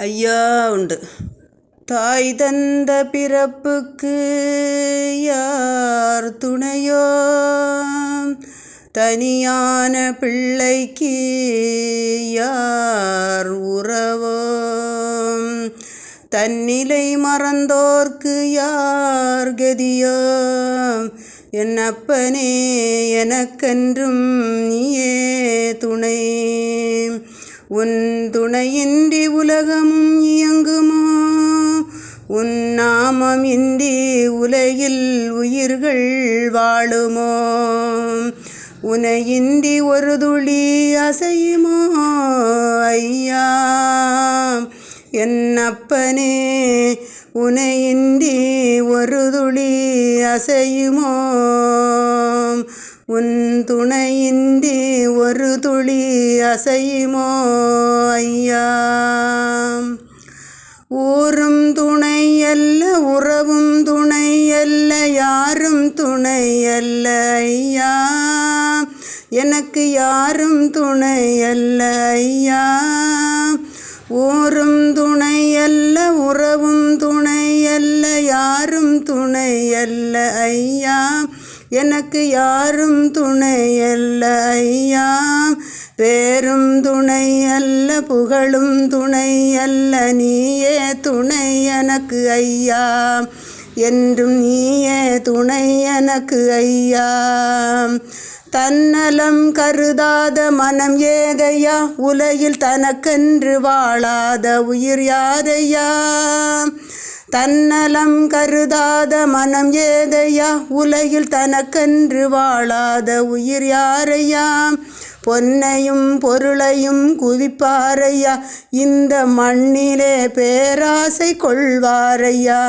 ஐயா உண்டு. தாய் தந்த பிறப்புக்கு யார் துணையோ? தனியான பிள்ளைக்கு யார் உறவோ? தன்னிலை மறந்தோர்க்கு யார் கதியோ? என்னப்பனே எனக்கென்றும் நீயே துணை உன் துணையின்றி உலகமும் இயங்குமோ? உன் நாமம் இன்றி உலகில் உயிர்கள் வாழுமோ? உனையின்றி ஒரு துளி அசையுமோ? ஐயா என்னப்பனே உனையின்றி ஒரு துளி அசையுமோ? உன் துணையின்றி ஒரு துளி அசையுமோ ஐயா? ஊரும் துணை அல்ல உறவும் துணை அல்ல யாரும் துணை அல்ல ஐயா? எனக்கு யாரும் துணை அல்ல ஐயா? ஊரும் துணை அல்ல உறவும் துணை அல்ல யாரும் துணை அல்ல ஐயா? எனக்கு யாரும் துணை அல்ல ஐயா. பேரும் துணை அல்ல புகழும் துணை அல்ல நீயே துணை எனக்கு ஐயா. என்றும் நீயே துணை எனக்கு ஐயா. தன்னலம் கருதாத மனம் ஏதையா? உலகில் தனக்கென்று வாழாத உயிர் யாதையா? தன்னலம் கருதாத மனம் ஏதையா? உலகில் தனக்கென்று வாழாத உயிர் யாரையா? பொன்னையும் பொருளையும் குவிப்பாரையா? இந்த மண்ணிலே பேராசை கொள்வாரையா?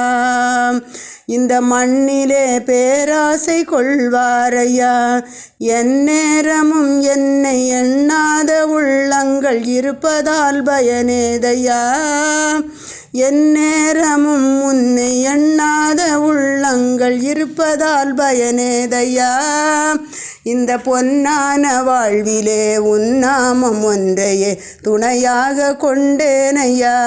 இந்த மண்ணிலே பேராசை கொள்வாரையா? எந்நேரமும் என்னை எண்ணாத உள்ளங்கள் இருப்பதால் பயனேதையா? எந்நேரமும் உன்னை உள்ளங்கள் இருப்பதால் பயனேதையா? இந்த பொன்னான வாழ்விலே உன்னாமம் ஒன்றையே துணையாக கொண்டேனையா?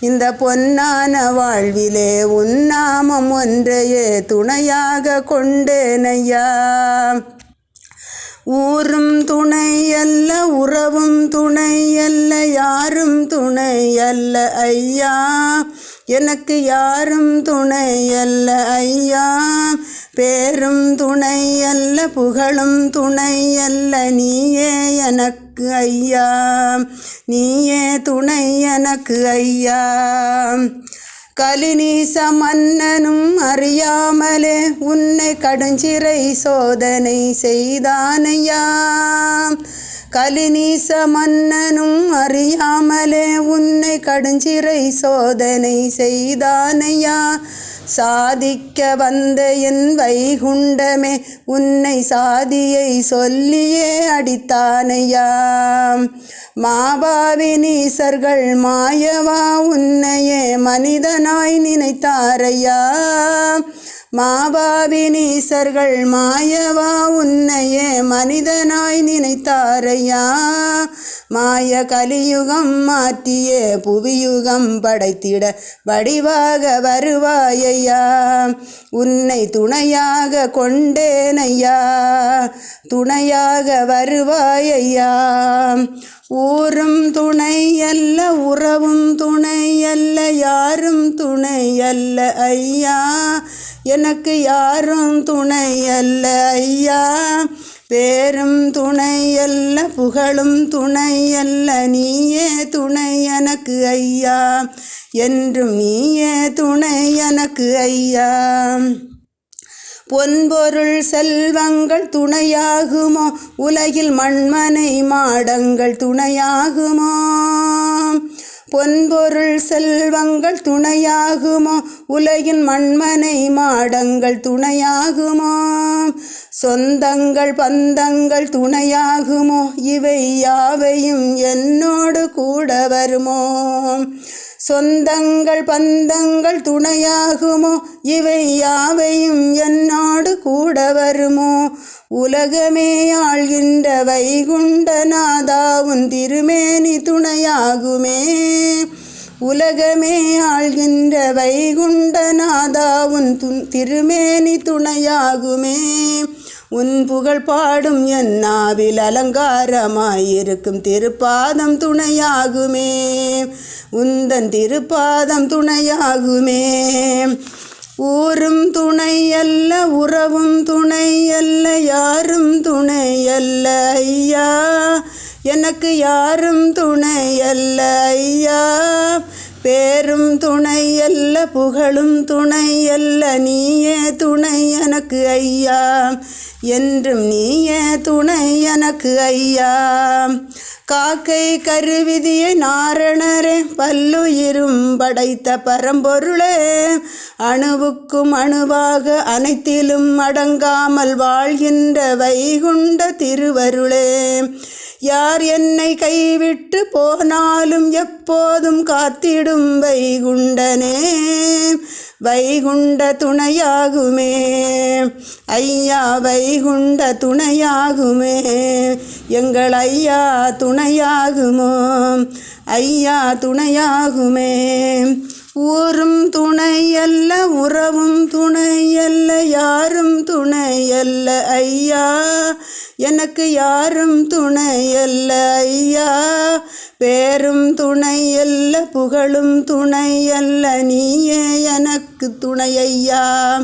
இந்த பொன்னான வாழ்விலே உன்னாமம் ஒன்றையே துணையாக கொண்டேனையா? ஊரும் துணை அல்ல உறவும் துணை அல்ல யாரும் துணை அல்ல ஐயா. எனக்கு யாரும் துணை அல்ல ஐயா. பேரும் துணை அல்ல புகழும் துணை அல்ல நீயே எனக்கு ஐயா. நீயே துணை எனக்கு ஐயா. கலினீச மன்னனும் அறியாமலே உன்னை கடுஞ்சிறை சோதனை செய்தானையா. கலினீச மன்னனும் அறியாமலே உன்னை கடுஞ்சிறை சோதனை செய்தானையா? சாதிக்க வந்த என் வைகுண்டமே உன்னை சாதியை சொல்லியே அடித்தானையா? மாபாவினீசர்கள் மாயவா உன்னையே மனிதனாய் நினைத்தாரையா? மாபாவினீசர்கள் மாயவா உன்னையே மனிதனாய் நினைத்தாரையா? மாய கலியுகம் மாற்றியே புவியுகம் படைத்திட வடிவாக வருவாயையா? உன்னை துணையாக கொண்டேனையா? துணையாக வருவாயையா? ஊரும் துணை அல்ல உறவும் துணை அல்ல யாரும் துணை அல்ல ஐயா. எனக்கு யாரும் துணை அல்ல ஐயா. பேரும் துணை அல்ல புகழும் துணை அல்ல நீயே துணை எனக்கு ஐயா. என்றும் நீயே துணை எனக்கு ஐயா. பொன்பொருள் செல்வங்கள் துணையாகுமோ? உலகில் மண்மனை மாடங்கள் துணையாகுமோ? பொன்பொருள் செல்வங்கள் துணையாகுமோ? உலகின் மண்மனை மாடங்கள் துணையாகுமோ? சொந்தங்கள் பந்தங்கள் துணையாகுமோ? இவை யாவையும் என்னோடு கூட வருமோ? சொந்தங்கள் பந்தங்கள் துணையாகுமோ? இவை யாவையும் என்னோடு கூட வருமோ? உலகமே ஆழ்கின்ற வைகுண்டநாதா உன் திருமேனி துணையாகுமே. உலகமே ஆழ்கின்ற வைகுண்டநாதா உன் துன் திருமேனி துணையாகுமே. உன் புகழ் பாடும் என் நாவில் அலங்காரமாயிருக்கும் திருப்பாதம் துணையாகுமே. உந்தன் திருப்பாதம் துணையாகுமே. ஊரும் துணை அல்ல உறவும் துணை அல்ல யாரும் துணை அல்ல ஐயா. எனக்கு யாரும் துணை அல்ல ஐயா. பேரும் துணை அல்ல புகழும் துணை அல்ல நீயே துணை எனக்கு ஐயா. என்றும் நீயே துணை எனக்கு ஐயா. காக்கை கருவிதிய நாரணரே பல்லுயிரும் படைத்த பரம்பொருளே. அணுவுக்கும் அணுவாக அனைத்திலும் அடங்காமல் வாழ்கின்ற வைகுண்ட திருவருளே. யார் என்னை கைவிட்டு போனாலும் எப்போதும் காத்திடும் வைகுண்டனே. வைகுண்ட துணையாகுமே. ஐயா வைகுண்ட துணையாகுமே. எங்கள் ஐயா துணையாகுமோ? ஐயா துணையாகுமே. ஊரும் துணையல்ல உறவும் துணையல்ல யாரும் துணையல்ல ஐயா. எனக்கு யாரும் துணையல்ல ஐயா. பேரும் துணையல்ல புகழும் துணையல்ல நீயே எனக்கு துணை ஐயா.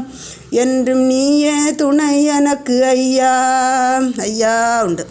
என்றும் நீயே துணை எனக்கு ஐயா. ஐயா உண்டு.